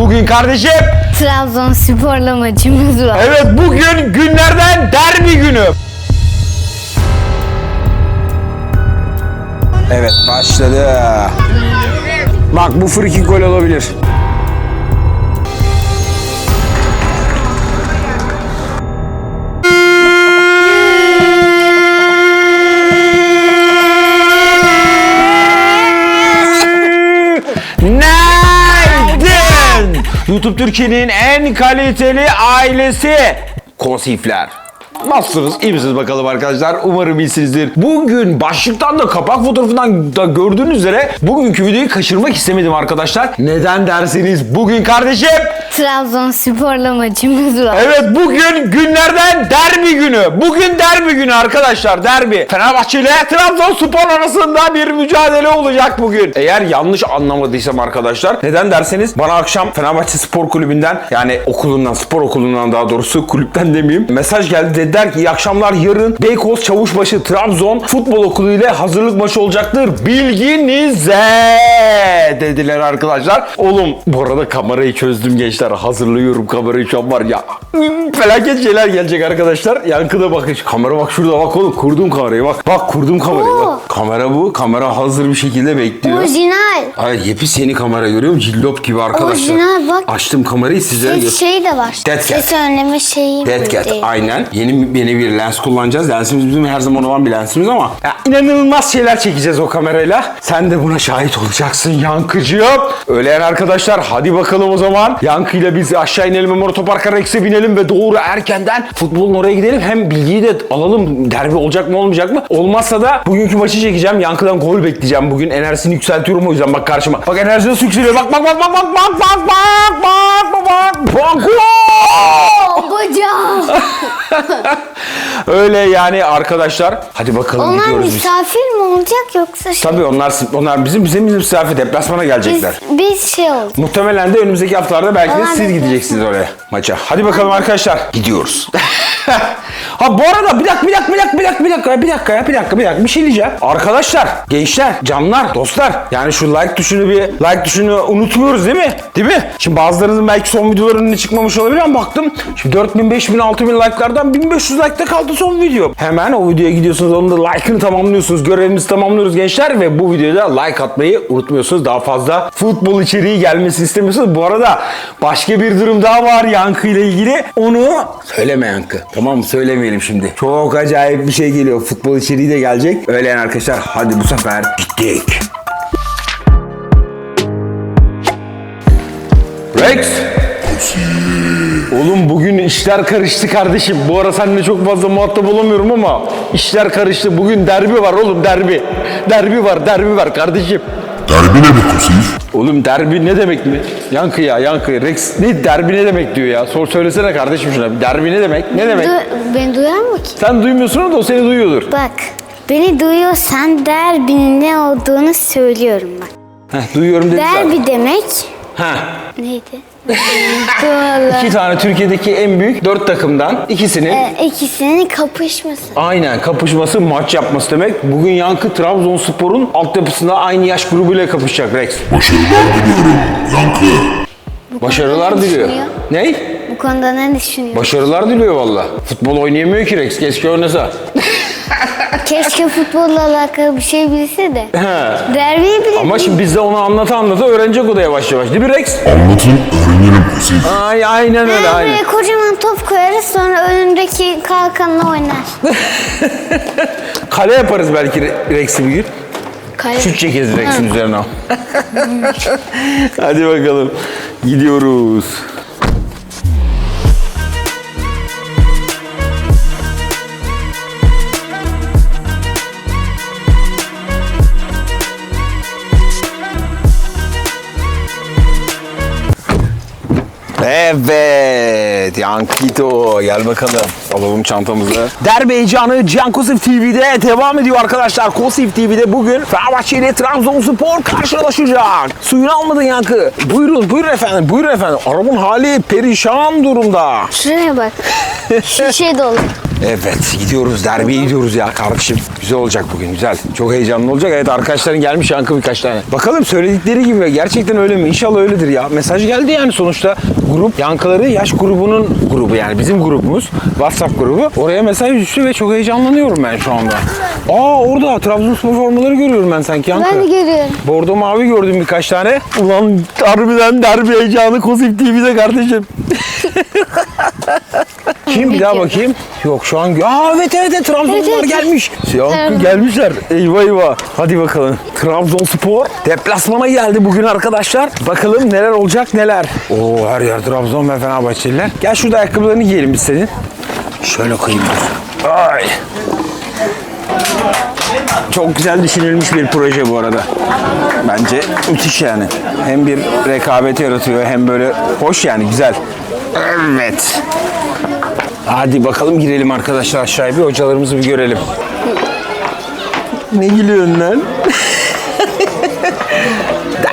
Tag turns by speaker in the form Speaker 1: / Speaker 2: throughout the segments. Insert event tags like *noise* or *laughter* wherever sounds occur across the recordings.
Speaker 1: Bugün kardeşim
Speaker 2: Trabzonspor'la maçımız var.
Speaker 1: evet bugün günlerden derbi günü.
Speaker 3: Evet başladı. Bak bu frikik gol olabilir.
Speaker 1: YouTube Türkiye'nin en kaliteli ailesi Konsifler. Nasılsınız? İyi misiniz bakalım arkadaşlar? Umarım iyisinizdir. Bugün başlıktan da kapak fotoğrafından da gördüğünüz üzere bugünkü videoyu kaçırmak istemedim arkadaşlar. Neden derseniz bugün kardeşim
Speaker 2: Trabzonspor'la maçımız var.
Speaker 1: Evet bugün günlerden derbi günü. Bugün derbi günü arkadaşlar derbi. Fenerbahçe ile Trabzonspor arasında bir mücadele olacak bugün. Eğer yanlış anlamadıysam arkadaşlar neden derseniz bana akşam Fenerbahçe Spor Kulübü'nden yani okulundan spor okulundan daha doğrusu kulüpten demeyeyim mesaj geldi dediler ki iyi akşamlar yarın Beykoz Çavuşbaşı Trabzon futbol okulu ile hazırlık maçı olacaktır. Bilginize dediler arkadaşlar. Oğlum bu arada kamerayı çözdüm gençler. Hazırlıyorum kamerayı şu an var ya. Felaket şeyler gelecek arkadaşlar. Yankıda bakın. Kamera bak şurada bak oğlum. Kurdum kamerayı bak. Bak kurdum kamerayı
Speaker 2: Oo.
Speaker 1: bak. Kamera bu. Kamera hazır bir şekilde bekliyor.
Speaker 2: Orijinal.
Speaker 1: Ay yepis yeni kamera görüyor musun? Cillop gibi arkadaşlar.
Speaker 2: Orijinal bak.
Speaker 1: Açtım kamerayı sizlere
Speaker 2: Ses
Speaker 1: göster.
Speaker 2: şey de var.
Speaker 1: Dead Cat.
Speaker 2: Ses önleme şeyi.
Speaker 1: Dead Cat aynen. Yeni yeni bir lens kullanacağız. Lensimiz bizim her zaman olan bir lensimiz ama ya, inanılmaz şeyler çekeceğiz o kamerayla. Sen de buna şahit olacaksın Yankıcığım. Öğleyen arkadaşlar hadi bakalım o zaman. Yankı'yla biz aşağı inelim Memur Otopark'a Rex'e binelim ve doğru erkenden futbolun oraya gidelim. Hem bilgiyi de alalım. Derbi olacak mı olmayacak mı? Olmazsa da bugünkü maçı çekeceğim. Yankı'dan gol bekleyeceğim. Bugün enerjisini yükseltiyorum o yüzden bak karşıma. Bak enerji nasıl yükseliyor. Bak bak bak bak bak bak bak bak bak bak bak bak
Speaker 2: Babacığım. *laughs*
Speaker 1: Öyle yani arkadaşlar. Hadi bakalım
Speaker 2: Onlar
Speaker 1: gidiyoruz biz.
Speaker 2: misafir mi olacak yoksa şey?
Speaker 1: Tabii onlar onlar bizim bizim bizim misafir deplasmana
Speaker 2: Biz,
Speaker 1: gelecekler.
Speaker 2: biz şey oldu.
Speaker 1: Muhtemelen de önümüzdeki haftalarda belki de
Speaker 2: Onlar
Speaker 1: siz gideceksiniz oraya maça. Hadi bakalım arkadaşlar. Gidiyoruz. *laughs* ha bu arada bir dakika bir dakika bir dakika bir dakika bir dakika bir dakika ya bir dakika bir dakika bir şey diyeceğim. Arkadaşlar, gençler, canlar, dostlar yani şu like tuşunu bir like tuşunu unutmuyoruz değil mi? Değil mi? Şimdi bazılarınızın belki son videoların önüne çıkmamış olabilir ama baktım şimdi 4000, 5000, 6000 like'lardan 1500 like'da kaldı son video. Hemen o videoya gidiyorsunuz onun da like'ını tamamlıyorsunuz. Görevimizi tamamlıyoruz gençler ve bu videoda like atmayı unutmuyorsunuz. Daha fazla futbol içeriği gelmesini istemiyorsunuz. Bu arada başka bir durum daha var Yankı ile ilgili. Onu söyleme Yankı. Tamam mı? Söylemeyelim şimdi. Çok acayip bir şey geliyor. Futbol içeriği de gelecek. Öyle yani arkadaşlar hadi bu sefer gittik. Rex! Oğlum bugün işler karıştı kardeşim. Bu ara seninle çok fazla muhatap olamıyorum ama işler karıştı. Bugün derbi var oğlum derbi. Derbi var derbi var kardeşim.
Speaker 4: Derbi ne be Kusif?
Speaker 1: Oğlum derbi ne demek mi? Yankı ya yankı. Rex ne derbi ne demek diyor ya. Sor söylesene kardeşim şuna. Derbi ne demek? Ne demek?
Speaker 2: Du beni duyar mı ki?
Speaker 1: Sen duymuyorsun da o seni duyuyordur.
Speaker 2: Bak. Beni duyuyorsan derbinin ne olduğunu söylüyorum bak.
Speaker 1: Heh, duyuyorum dedi zaten.
Speaker 2: Derbi demek
Speaker 1: Heh.
Speaker 2: neydi?
Speaker 1: İki tane Türkiye'deki en büyük dört takımdan ikisinin
Speaker 2: Ee, ikisinin kapışması.
Speaker 1: Aynen kapışması maç yapması demek. Bugün Yankı Trabzonspor'un altyapısında aynı yaş grubuyla kapışacak Rex.
Speaker 4: Başarılar diliyorum Yankı.
Speaker 1: Başarılar
Speaker 2: ne
Speaker 1: diliyor.
Speaker 2: düşünüyor?
Speaker 1: Ney?
Speaker 2: Bu konuda ne düşünüyorsun?
Speaker 1: Başarılar diliyor valla. Futbol oynayamıyor ki Rex. Keşke oynasa. *laughs*
Speaker 2: Keşke futbolla alakalı bir şey bilse de.
Speaker 1: He.
Speaker 2: Derbiyi bile
Speaker 1: Ama şimdi biz de onu anlata anlata öğrenecek o da yavaş yavaş. Değil mi Rex?
Speaker 4: Anlatın öğrenirim Kusif.
Speaker 1: Ay, aynen öyle aynen.
Speaker 2: Buraya kocaman top koyarız sonra önündeki kalkanla oynar. *laughs*
Speaker 1: Kale yaparız belki Re- Rex'i bir gün.
Speaker 2: Kale.
Speaker 1: Şut çekeriz Rex'in üzerine. *laughs* Hadi bakalım. Gidiyoruz. Evet, Yankito gel bakalım. Alalım çantamızı. Derbi heyecanı Can Kosif TV'de devam ediyor arkadaşlar. Kosif TV'de bugün Fenerbahçe ile Trabzonspor karşılaşacak. Suyunu almadın Yankı. Buyurun, buyurun efendim, buyurun efendim. Arabanın hali perişan durumda.
Speaker 2: Şuraya bak. *laughs* Şişe dolu.
Speaker 1: Evet gidiyoruz derbiye gidiyoruz ya kardeşim. Güzel olacak bugün güzel. Çok heyecanlı olacak. Evet arkadaşların gelmiş yankı birkaç tane. Bakalım söyledikleri gibi gerçekten öyle mi? İnşallah öyledir ya. Mesaj geldi yani sonuçta grup yankıları yaş grubunun grubu yani bizim grubumuz. WhatsApp grubu. Oraya mesaj düştü ve çok heyecanlanıyorum ben şu anda. Aa orada Trabzonspor formaları görüyorum ben sanki yankı.
Speaker 2: Ben de görüyorum.
Speaker 1: Bordo mavi gördüm birkaç tane. Ulan harbiden derbi heyecanı Kozip TV'de kardeşim. *laughs* Kim bir daha bakayım? Yok şu an... Aa evet evet, evet Trabzonlular
Speaker 2: Evet, evet.
Speaker 1: gelmiş. Yankı
Speaker 2: Trabzon.
Speaker 1: gelmişler. Eyvah eyvah. Hadi bakalım. Trabzonspor deplasmana geldi bugün arkadaşlar. Bakalım neler olacak neler. Oo her yer Trabzon ve Fenerbahçeliler. Gel şurada ayakkabılarını giyelim biz senin. Şöyle koyayım. Ay. Çok güzel düşünülmüş bir proje bu arada. Bence müthiş yani. Hem bir rekabet yaratıyor hem böyle hoş yani güzel. Evet. Hadi bakalım girelim arkadaşlar aşağıya bir hocalarımızı bir görelim. Ne gülüyorsun lan?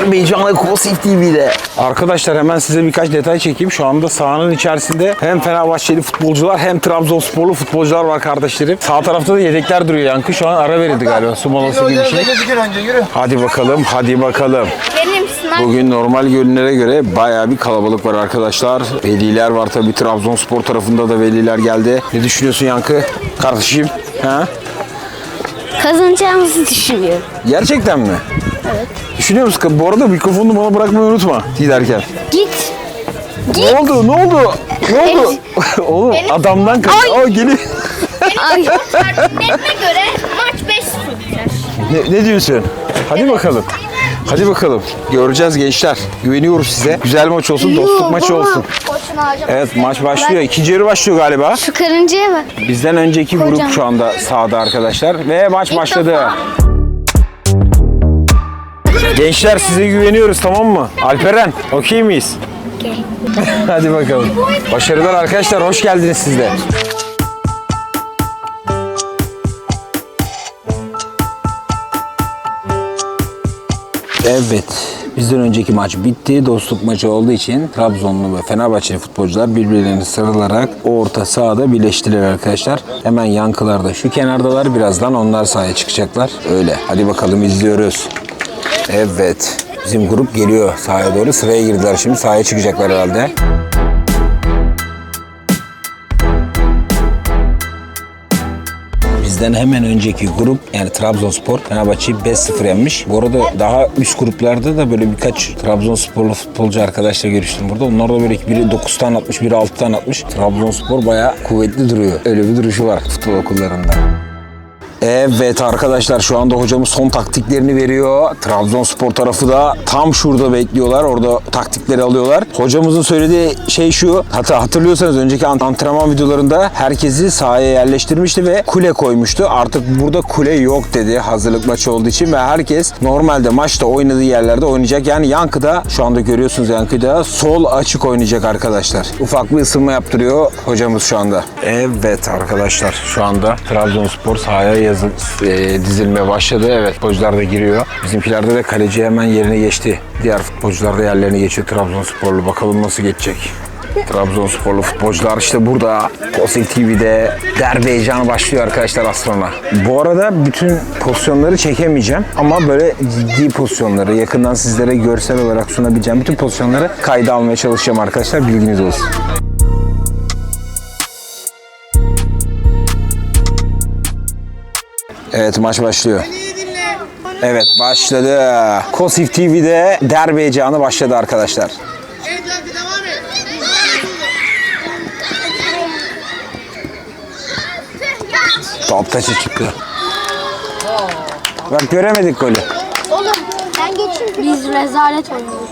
Speaker 1: Derbi Canlı Kosif TV'de. Arkadaşlar hemen size birkaç detay çekeyim. Şu anda sahanın içerisinde hem Fenerbahçeli futbolcular hem Trabzonsporlu futbolcular var kardeşlerim. Sağ tarafta da yedekler duruyor Yankı. Şu an ara verildi galiba. Su molası gibi bir şey. Hadi bakalım, hadi bakalım.
Speaker 2: Benim sınav.
Speaker 1: Bugün normal günlere göre bayağı bir kalabalık var arkadaşlar. Veliler var tabii Trabzonspor tarafında da veliler geldi. Ne düşünüyorsun Yankı? Kardeşim? Ha?
Speaker 2: Kazanacağımızı düşünüyorum.
Speaker 1: Gerçekten mi? Evet. Düşünüyor musun? Bu arada mikrofonunu bana bırakmayı unutma giderken.
Speaker 2: Git.
Speaker 1: Ne oldu? Ne oldu? Ne oldu? Oğlum adamdan kaç. Aa geliyor.
Speaker 2: Ay.
Speaker 5: Tahminlerime göre maç 5-0 biter.
Speaker 1: Ne, ne diyorsun? Hadi bakalım. Hadi bakalım. Göreceğiz gençler. Güveniyoruz size. Güzel maç olsun, dostluk maçı olsun. Evet maç başlıyor. İkinci yarı başlıyor galiba.
Speaker 2: Şu karıncaya bak.
Speaker 1: Bizden önceki grup şu anda sahada arkadaşlar ve maç başladı.
Speaker 5: defa.
Speaker 1: Gençler size güveniyoruz tamam mı? Alperen okey miyiz? Hadi bakalım. Başarılar arkadaşlar hoş geldiniz siz de. Evet. Bizden önceki maç bitti. Dostluk maçı olduğu için Trabzonlu ve Fenerbahçeli futbolcular birbirlerini sarılarak orta sahada birleştiler arkadaşlar. Hemen yankılarda şu kenardalar. Birazdan onlar sahaya çıkacaklar. Öyle. Hadi bakalım izliyoruz. Evet. Bizim grup geliyor sahaya doğru. Sıraya girdiler şimdi. Sahaya çıkacaklar herhalde. Bizden hemen önceki grup yani Trabzonspor Fenerbahçe'yi 5-0 yenmiş. Bu arada daha üst gruplarda da böyle birkaç Trabzonsporlu futbolcu arkadaşla görüştüm burada. Onlar da böyle biri 9 tane atmış, biri 6 tane atmış. Trabzonspor bayağı kuvvetli duruyor. Öyle bir duruşu var futbol okullarında. Evet arkadaşlar şu anda hocamız son taktiklerini veriyor. Trabzonspor tarafı da tam şurada bekliyorlar. Orada taktikleri alıyorlar. Hocamızın söylediği şey şu. Hatta hatırlıyorsanız önceki ant- antrenman videolarında herkesi sahaya yerleştirmişti ve kule koymuştu. Artık burada kule yok dedi hazırlık maçı olduğu için ve herkes normalde maçta oynadığı yerlerde oynayacak. Yani Yankı'da şu anda görüyorsunuz Yankı'da sol açık oynayacak arkadaşlar. Ufak bir ısınma yaptırıyor hocamız şu anda. Evet arkadaşlar şu anda Trabzonspor sahaya yazı, e, dizilmeye başladı. Evet futbolcular da giriyor. Bizimkilerde de kaleci hemen yerine geçti. Diğer futbolcular da yerlerine geçiyor Trabzonsporlu. Bakalım nasıl geçecek. Trabzonsporlu futbolcular işte burada. Kosik TV'de derbi heyecanı başlıyor arkadaşlar az. Bu arada bütün pozisyonları çekemeyeceğim ama böyle ciddi pozisyonları yakından sizlere görsel olarak sunabileceğim bütün pozisyonları kayda almaya çalışacağım arkadaşlar bilginiz olsun. Evet maç başlıyor. Evet başladı. Kosif TV'de derbi heyecanı başladı arkadaşlar. Top taçı çıktı. Bak göremedik golü.
Speaker 5: Oğlum sen geçin. Biz rezalet oynuyoruz.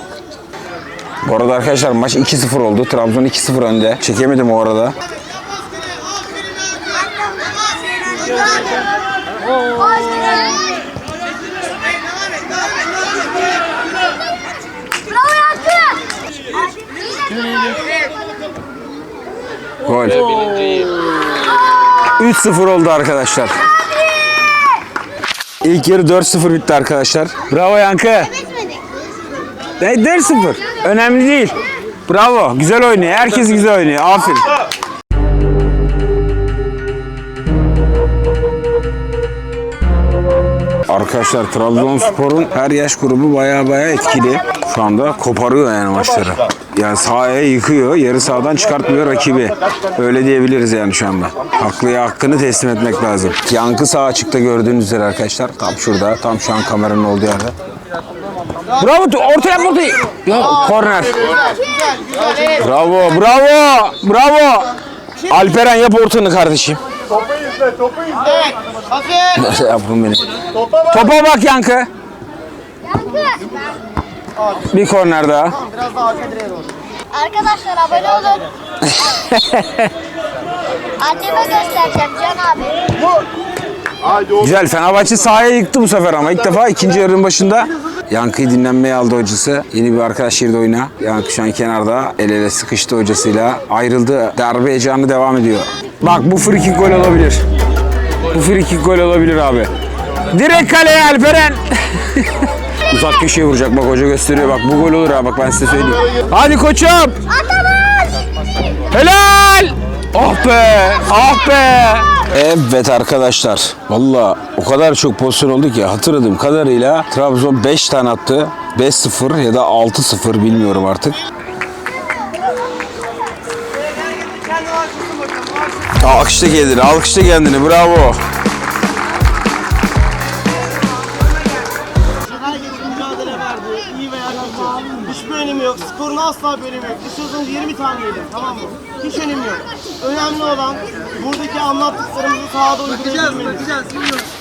Speaker 1: Bu arada arkadaşlar maç 2-0 oldu. Trabzon 2-0 önde. Çekemedim o arada.
Speaker 5: Bravo Yankı.
Speaker 1: Gol. 3-0 oldu arkadaşlar. İlk yarı 4-0 bitti arkadaşlar. Bravo Yankı. Ne 4-0. Önemli değil. Bravo. Güzel oynuyor. Herkes güzel oynuyor. Aferin. Arkadaşlar Trabzonspor'un her yaş grubu baya baya etkili. Şu anda koparıyor yani maçları. Yani sahaya yıkıyor, yarı sahadan çıkartmıyor rakibi. Öyle diyebiliriz yani şu anda. Haklıya hakkını teslim etmek lazım. Yankı sağ açıkta gördüğünüz üzere arkadaşlar. Tam şurada, tam şu an kameranın olduğu yerde.
Speaker 6: Bravo ortaya ortaya. Ya korner.
Speaker 1: Bravo, bravo, bravo.
Speaker 6: Alperen yap ortanı kardeşim.
Speaker 7: Topu izle, topu izle. Hafif.
Speaker 1: Nasıl yaptın beni?
Speaker 7: Topa bak.
Speaker 6: Topa bak Yankı.
Speaker 1: Bir korner daha.
Speaker 7: Biraz daha arka direğe doğru.
Speaker 8: Arkadaşlar abone olun. *laughs* Anneme göstereceğim Can abi.
Speaker 7: Haydi oğlum.
Speaker 1: Güzel Fenerbahçe sahaya yıktı bu sefer ama ilk defa ikinci yarının başında Yankı'yı dinlenmeye aldı hocası. Yeni bir arkadaş girdi oyuna. Yankı şu an kenarda el ele sıkıştı hocasıyla. Ayrıldı. Darbe heyecanı devam ediyor. Bak bu free kick gol olabilir. Bu free kick gol olabilir abi. Direkt kaleye Alperen. *laughs* Uzak köşeye vuracak bak hoca gösteriyor bak bu gol olur ha bak ben size söyleyeyim. Hadi koçum. Helal. Ah be. Ah be. Evet arkadaşlar. Valla o kadar çok pozisyon oldu ki hatırladığım kadarıyla Trabzon 5 tane attı. 5-0 ya da 6-0 bilmiyorum artık. Alkışla kendini, alkışla kendini. Bravo.
Speaker 7: Herkes mücadele verdi. İyi veya kötü. Hiçbir önemi yok. Skorun asla bir önemi yok. Dışarıdan 20 tane yedim. Tamam mı? Hiç önemi yok. Önemli olan buradaki anlattıklarımızı sahada uygulayabilmeniz.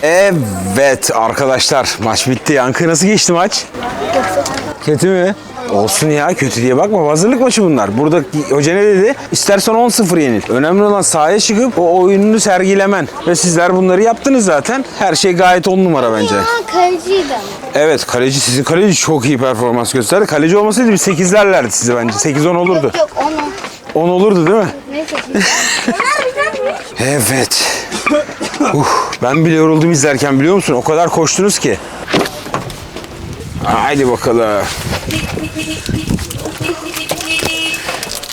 Speaker 1: Evet arkadaşlar maç bitti. Yankı nasıl geçti maç? Kötü mü? Olsun ya kötü diye bakma. Hazırlık maçı bunlar. Burada hoca ne dedi? İstersen 10-0 yenil. Önemli olan sahaya çıkıp o oyununu sergilemen. Ve sizler bunları yaptınız zaten. Her şey gayet on numara bence.
Speaker 2: Ha kaleciydi ama.
Speaker 1: Evet kaleci sizin kaleci çok iyi performans gösterdi. Kaleci olmasaydı bir 8'lerlerdi sizi bence. 8-10 olurdu.
Speaker 2: Yok onu.
Speaker 1: 10 olurdu değil mi?
Speaker 2: Neyse. *laughs*
Speaker 1: Evet. uh, ben bile yoruldum izlerken biliyor musun? O kadar koştunuz ki. Haydi bakalım.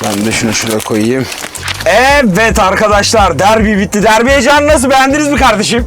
Speaker 1: Ben de şunu şuraya koyayım. Evet arkadaşlar derbi bitti. Derbi heyecanı nasıl beğendiniz mi kardeşim?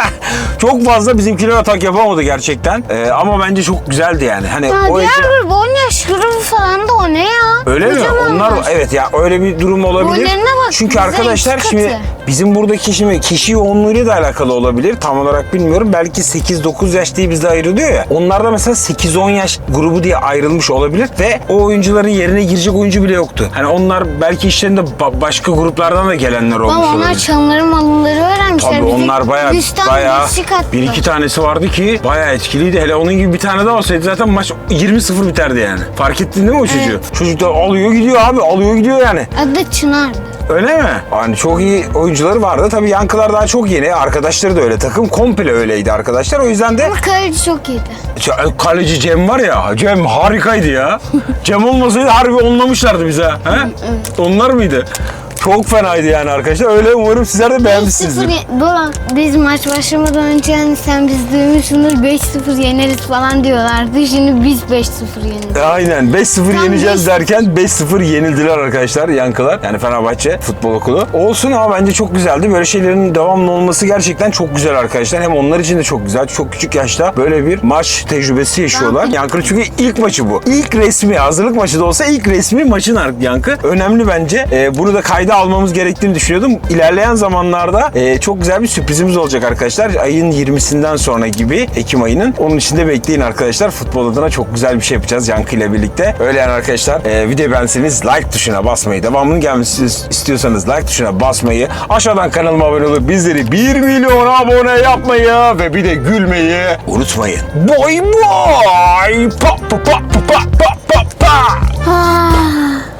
Speaker 1: *laughs* çok fazla bizimkiler atak yapamadı gerçekten. Ee, ama bence çok güzeldi yani. Hani
Speaker 2: Ya
Speaker 1: o heyecan-
Speaker 2: diğer bir Bonya şurubu falan da o ne ya?
Speaker 1: Öyle mi?
Speaker 2: Kocaman
Speaker 1: Onlar
Speaker 2: var.
Speaker 1: evet ya öyle bir durum olabilir. Çünkü arkadaşlar şimdi. Bizim buradaki şimdi kişi yoğunluğuyla da alakalı olabilir. Tam olarak bilmiyorum. Belki 8-9 yaş diye bizde ayrılıyor ya. Onlarda mesela 8-10 yaş grubu diye ayrılmış olabilir ve o oyuncuların yerine girecek oyuncu bile yoktu. Hani onlar belki işlerinde ba- başka gruplardan da gelenler olmuş
Speaker 2: Ama onlar
Speaker 1: olabilir.
Speaker 2: çalımları malları öğrenmişler.
Speaker 1: Tabii onlar bayağı
Speaker 2: yüz tane
Speaker 1: bayağı bir iki tanesi vardı ki bayağı etkiliydi. Hele onun gibi bir tane daha olsaydı zaten maç 20-0 biterdi yani. Fark ettin değil mi o çocuğu? Çocuk da alıyor gidiyor abi alıyor gidiyor yani.
Speaker 2: Adı Çınar'dı.
Speaker 1: Öyle mi? Hani çok iyi oyuncuları vardı. Tabii yankılar daha çok yeni. Arkadaşları da öyle. Takım komple öyleydi arkadaşlar. O yüzden de
Speaker 2: Ama kaleci çok iyiydi.
Speaker 1: Ç- kaleci Cem var ya. Cem harikaydı ya. *laughs* Cem olmasaydı harbi onlamışlardı bize. He? Onlar mıydı? Çok fenaydı yani arkadaşlar. Öyle umarım sizler de beğenmişsinizdir.
Speaker 2: 5-0 Dolan biz maç başlamadan önce hani sen biz duymuşsundur 5-0 yeneriz falan diyorlardı. Şimdi biz 5-0 yeneriz.
Speaker 1: Aynen 5-0
Speaker 2: Tam
Speaker 1: yeneceğiz
Speaker 2: beş-
Speaker 1: derken 5-0 yenildiler arkadaşlar yankılar. Yani Fenerbahçe futbol okulu. Olsun ama bence çok güzeldi. Böyle şeylerin devamlı olması gerçekten çok güzel arkadaşlar. Hem onlar için de çok güzel. Çok küçük yaşta böyle bir maç tecrübesi yaşıyorlar. Yankı'nın çünkü ilk maçı bu. İlk resmi hazırlık maçı da olsa ilk resmi maçın Yankı. Önemli bence. Ee, bunu da kayda almamız gerektiğini düşünüyordum. İlerleyen zamanlarda e, çok güzel bir sürprizimiz olacak arkadaşlar. Ayın 20'sinden sonra gibi Ekim ayının. Onun için de bekleyin arkadaşlar. Futbol adına çok güzel bir şey yapacağız Yankı ile birlikte. Öyle yani arkadaşlar. E, videoyu beğenseniz like tuşuna basmayı, devamının gelmesini istiyorsanız like tuşuna basmayı, aşağıdan kanalıma abone olup bizleri 1 milyon abone yapmayı ve bir de gülmeyi unutmayın. Boy boy! Pa pa pa pa pa pa!